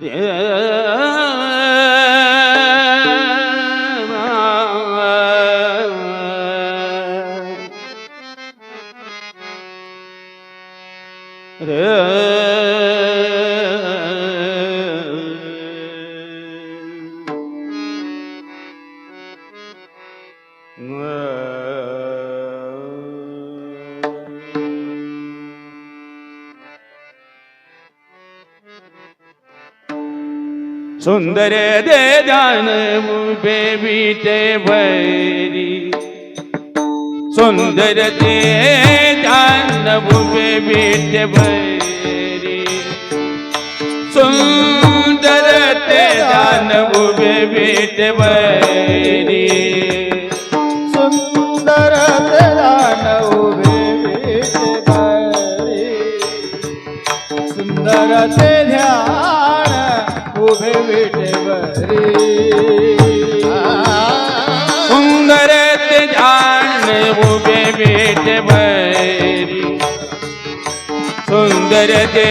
Yeah. सुंदर दे जान baby ते भैरी। सुंदर दे जान बेबी ते भैरी। सुंदर ते जान बेबी ते भैरी। सुंदर ते जान बेबी ते विटे सुंदर ते ध्यान उभे विटे सुंदर ते जान उभे विटे भैरी सुंदर ते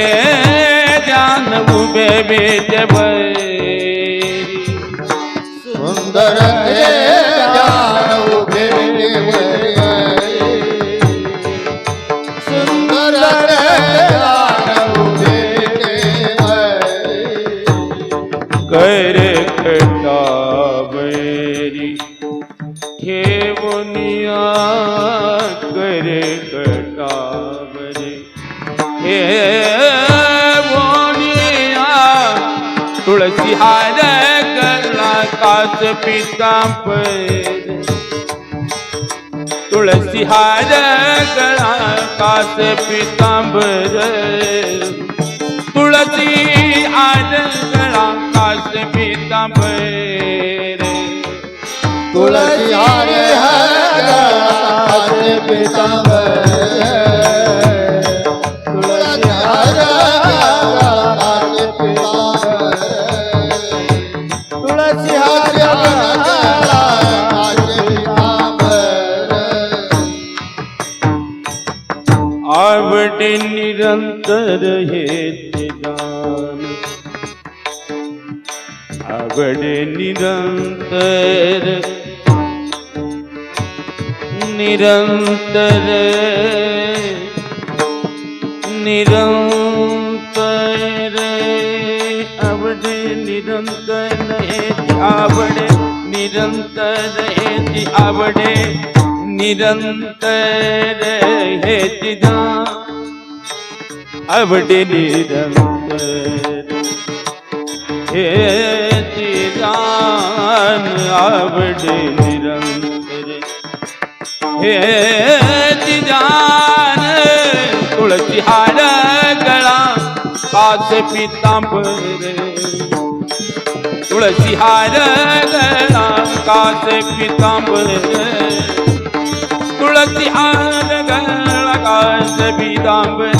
जान उभे विटे भैरी सुंदर ते ध्यान तुळसी हार गळा काच पितांबर तुळसी हार गळा काच पितांबर तुळसी हार गळा काच पितांबर तुलसी हरे हरे पीतांबर तुलसी आवडे निरंतर हे गान आवडे निरंतर निरंतर हे आवडे निरंतर हे आवडे निरंतर हे तिदा आवडे निरंतर हे तिदान आवडे निरंतर हे तुळशी हार गळा काचे पितांबर तुळशी हार गळा काचे पितांबर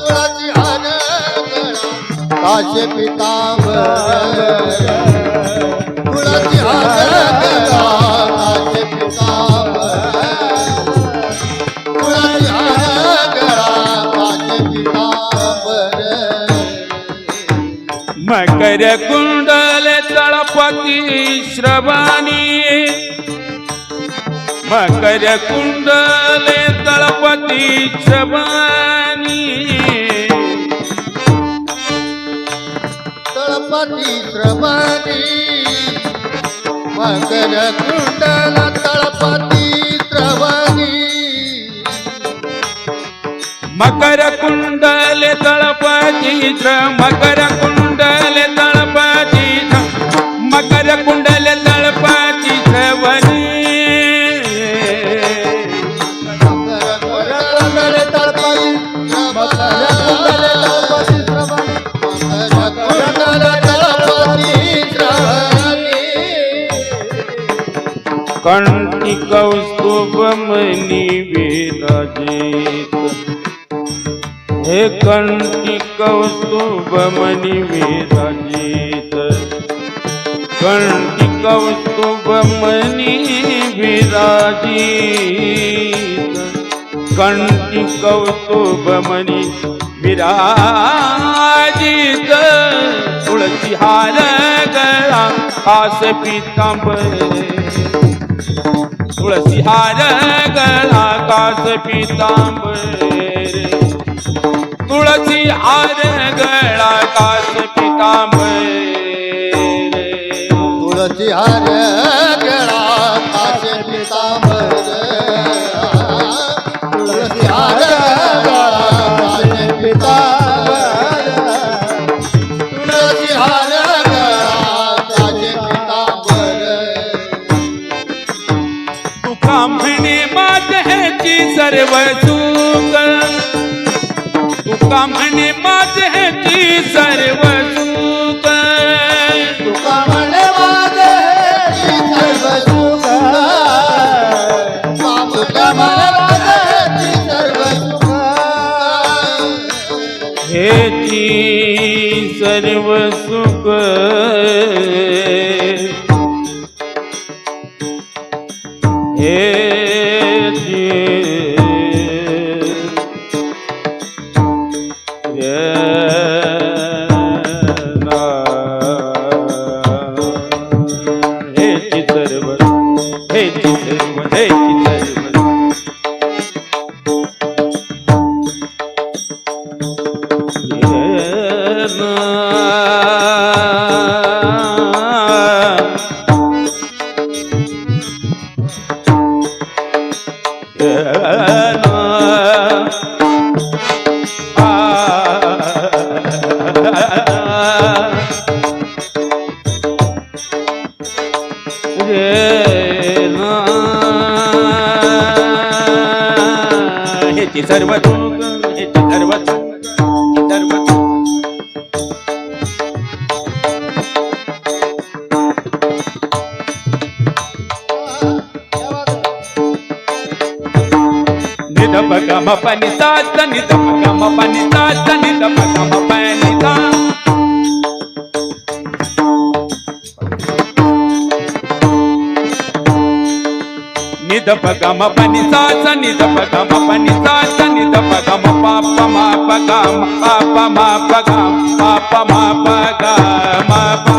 तुळशी हार गळा काचे पितांबर कुंडल तळपती श्रवणी। मकर कुंडल तळपती श्रवणी। तळपती श्रवणी। मकर कुंडल तळपती श्रवणी। मकर कुंडल तळपती मकर कुंडल तळपाची मकर कुंडल तळपाची श्रवणी कंठी कौस्तुभमणी विराजित हे कंठी कौस्तुभमणी विराजित कंठी कौस्तुभमणी विराजित कंठी कौस्तुभमणी विराजित. तुळशी हार गळा कास पितांबर. तुळशी हार गळा कास पितांबर. तुळशी हार गळा कास पितांबर तुळशी हार गळा काशे पितांबर. तुळशी हार गळा तुका म्हणे माझे ह्याची सर्व నిద పగమ పని తాత నిద పగమ పని తాత నిద పగమ పని తా నిద పగమ పని తాత నిద పగమ పని తాత నిద పగమ పాప మా పగమ పాప మా పగమ పాప మా పగమ పా sa da da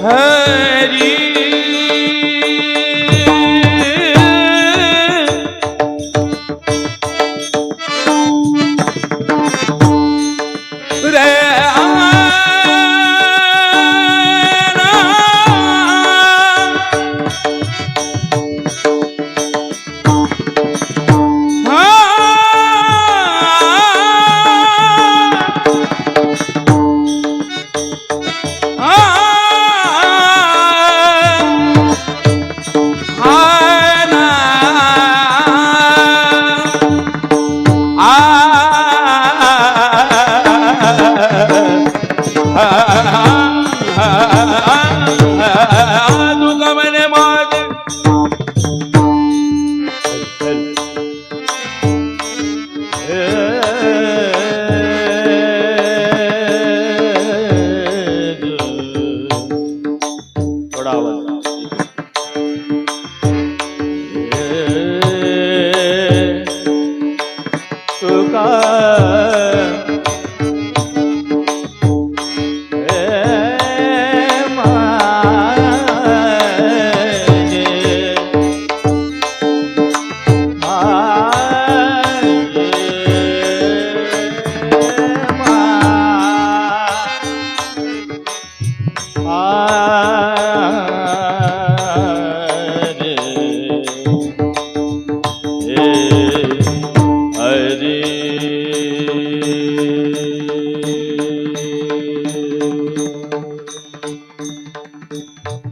에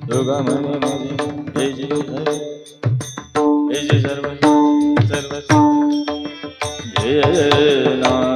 दुर्गा म्हणे माझी हे जे हे जे सर्व सर्व हे ना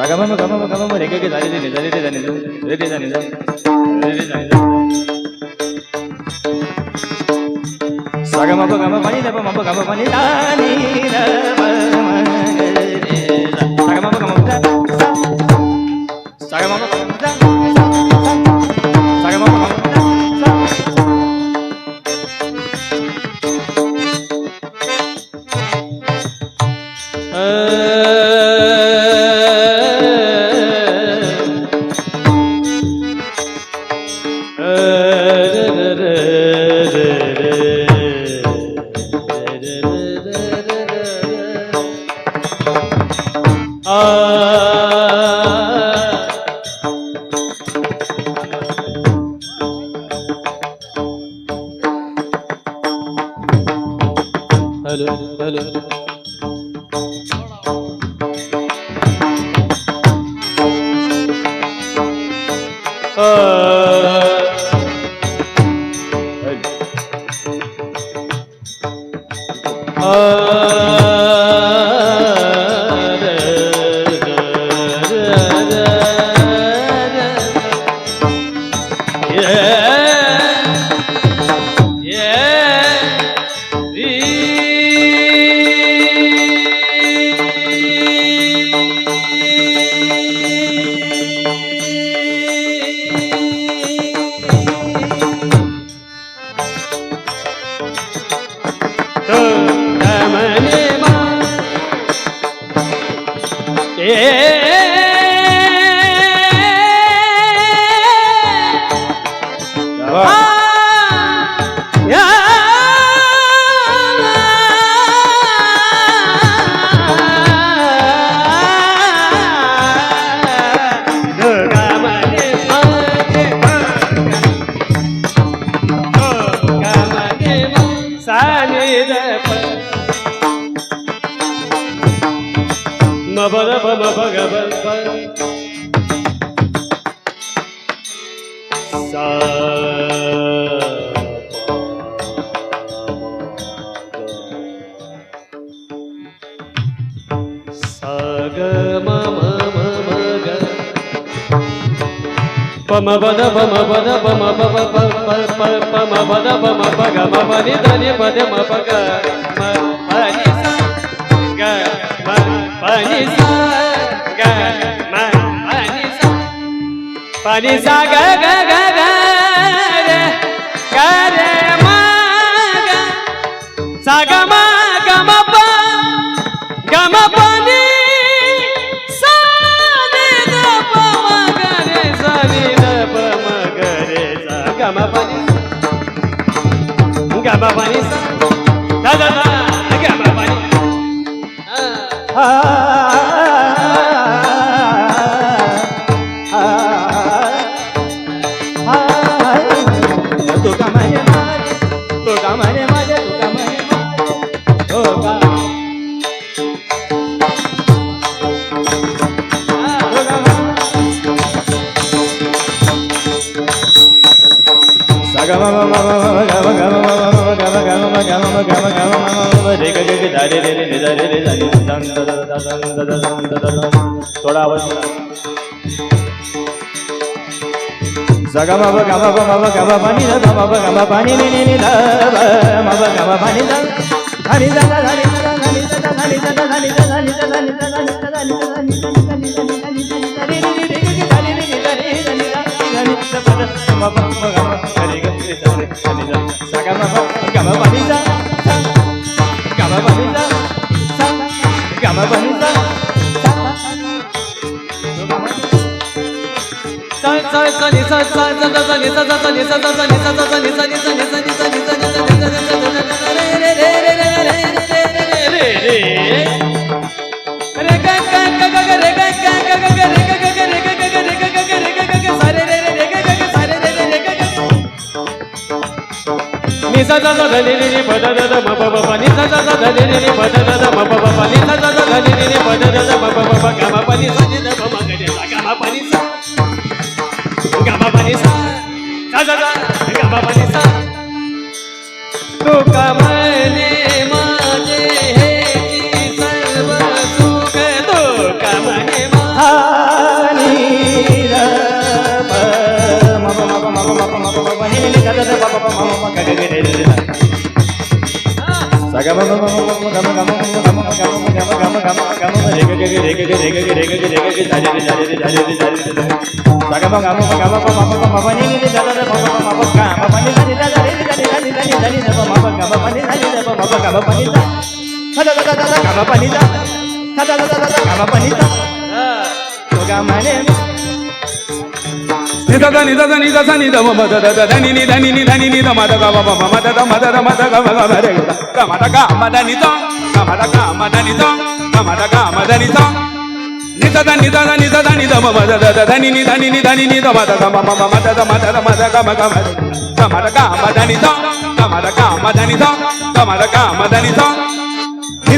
ガガママガママガママレゲゲザレレレザレレザレレレレザレザレレザレザサガマバガママニダバマバガママニダニダバマレレザサガマバガママダサガマバガママダ呃 É, é, é. పమ పద పమ పద పమ పమ పమ పద పమ పగ మమ నిధని పద మ పగ పని గ పని స గ పని స గ గ గ Sagama, gama gama pa, gama pa ni, sa ni da pa magare, sa ni da pa magare, sa gama pa ni, gama pa ni sa, da da da, gama pa ni, ah. ah. थोडा आवाज जगा मा बघा मा बघा मा बघा पाणी दा मा बघा मा पाणी ने ने दा मा बघा मा पाणी दा आणि दा दा दा Saga mama, gama pani da. ni sa sa sa da ni ni ni ba da da da ma ba ba ba. Ni sa sa sa da ni ni ni ba da da da. Gamanita, నిద నిద నిద నిద మద దద దని నిద ని నిద ని నిద మద గవ మమ మద ద మద ద మద గవ గవ రే గ మద గ మద నిద గ మద గ మద నిద గ మద గ మద నిద నిద ద నిద ద నిద ద నిద మమ మద ద ద ని నిద ని నిద ని నిద మద గ మమ మమ మద ద మద ద మద గ మగ మద గ మద గ మద నిద గ మద గ మద నిద గ మద గ మద నిద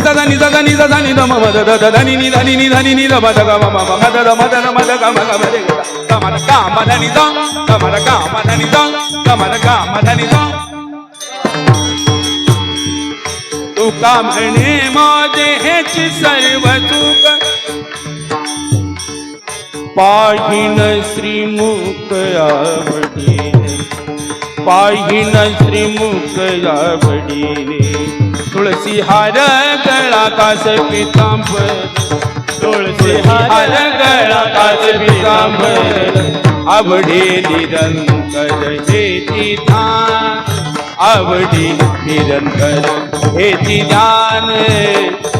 నిద నిద నిద నిద మమ దద దద ని నిద ని నిద ని నిద మద గ మమ మమ దద మద న మద గ మగ మద కమన కా మద నిద కమన కా మద నిద కమన కా మద నిద तुका म्हणे माझ्याची सर्व चूक पाहिन श्रीमुख आवडीने पाहिन श्रीमुख आवडीने तुलसी हार गळा कास पितांबर तुलसी हार गळा कास पितांबर आवडे निरंकर हेती ध्यान आवडे निरंकर हेती ध्यान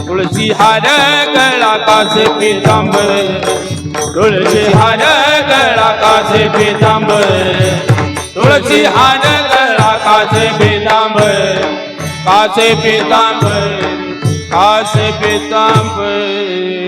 तुलसी हार गळा कास पितांबर तुळशी हार गळा काचे बेदांबर तुळशी हार गळा काचे बेदांबर कासे पीतांबर कासे पीतांबर.